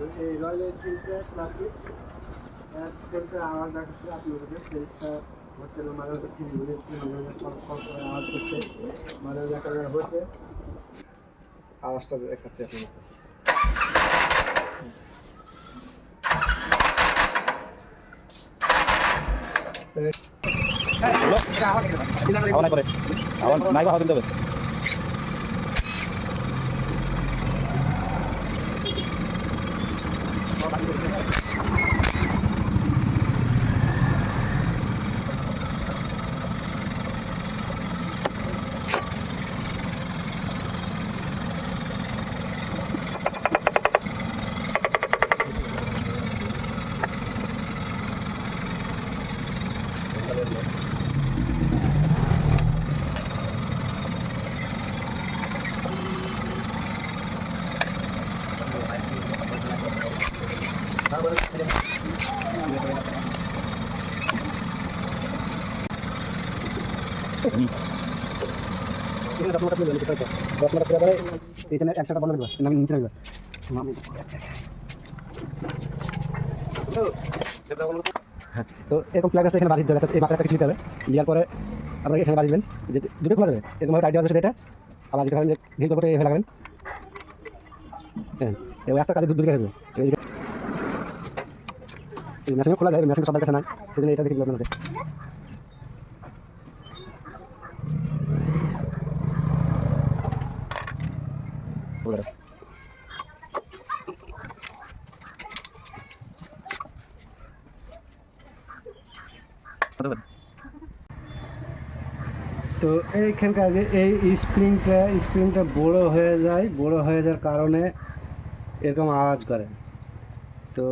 তো এই royal এনফিল্ডটা classic সেলটা আওয়াজ দেখাচ্ছে আপনাদেরকে সেলটা হচ্ছে না মাঝে মাঝে ফিরে ঘুরে যাচ্ছে মাঝে মাঝে খড় খড় করে আওয়াজ করছে মাঝে মাঝে একটা হচ্ছে। আওয়াজটা দেখাচ্ছে আপনাদের। আওয়াজ নাই করে আওয়াজ নাই বা হাওয়া দিতে হবে এখানে একশোটা বন্ধ করবা আমি নিচে রাখবা তো এরকম প্লাগ এখানে বাজিয়ে দেবে এই মাথায় কিছু দিতে হবে। দেওয়ার পরে আপনারা এখানে বাজিবেন যে দুটো খোলা যাবে। এরকম ভাবে আইডিয়া আছে সেটা আর বাজিতে পারেন যে হিল করে এভাবে লাগাবেন। হ্যাঁ এবং একটা কাজে হয়ে যাবে এই মেশিনে খোলা যায় মেশিন সবার কাছে নাই, সেজন্য এটা দেখে দিলাম আপনাদের বলে তো এইখানকার যে এই স্প্রিংটা স্প্রিংটা বড় হয়ে যায়, বড় হয়ে যাওয়ার কারণে এরকম আওয়াজ করে। তো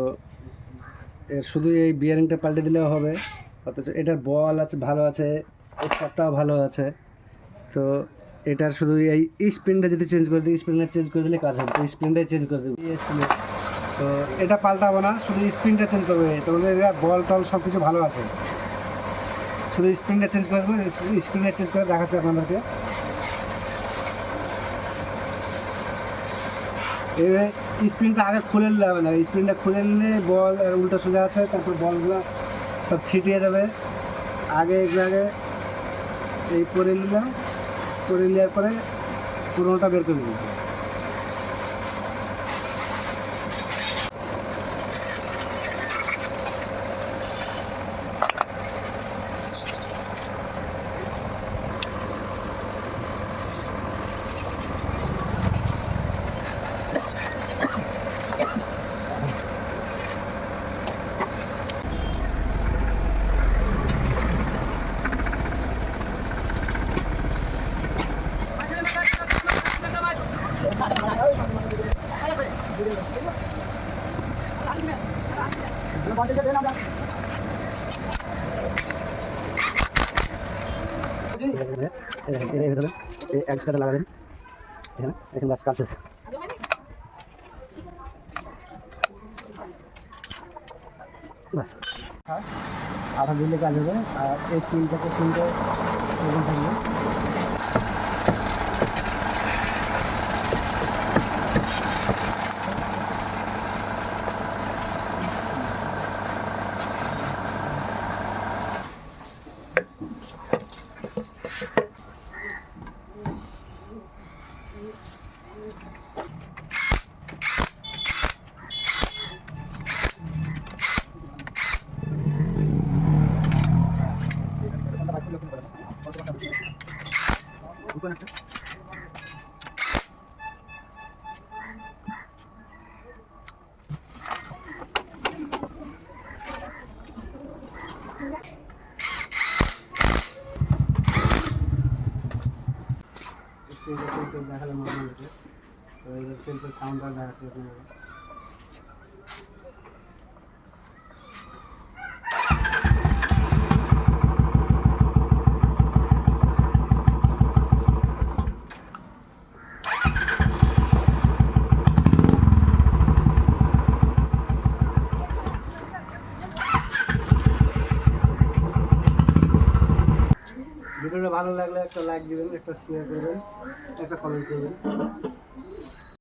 এর শুধু এই বিয়ারিংটা পাল্টে দিলেও হবে, অথচ এটার বল আছে, ভালো আছে স্টারটাও ভালো আছে। তো এটার শুধু এই স্প্রিংটা যদি চেঞ্জ করে দিই, স্প্রিংটা চেঞ্জ করে দিলে কাজ হবে। তো স্প্রিংটাই চেঞ্জ করে দেবো। তো এটা পাল্টাবো না, শুধু স্প্রিংটা চেঞ্জ করবে। তোমাদের বল টল সব কিছু ভালো আছে। শুধু স্প্রিংটা চেঞ্জ করে দেবো স্প্রিংটা চেঞ্জ করে দেখাচ্ছি আপনাদেরকে। এবারে স্প্রিংটা আগে খুলে নিলে হবে না। স্প্রিংটা খুলে নিলে বল উল্টো সোজা আছে, তারপর বলগুলো সব ছিটিয়ে দেবে। আগে এগুলো আগে এই করে নিলাম। করে নেওয়ার পরে পুরোনোটা বের করে দিলাম। এর ভেতরে এক সাথে লাগাবেন এখানে এখানে হবে। আর এই তিনটাকে তিনটে থাকবে। দেখালাম আপনাদেরকে তো এই সেলফের সাউন্ডটা দেখাচ্ছি আপনাদের ভিডিওটা ভালো লাগলে একটা লাইক দিবেন একটা শেয়ার করবেন একটা কমেন্ট করবেন।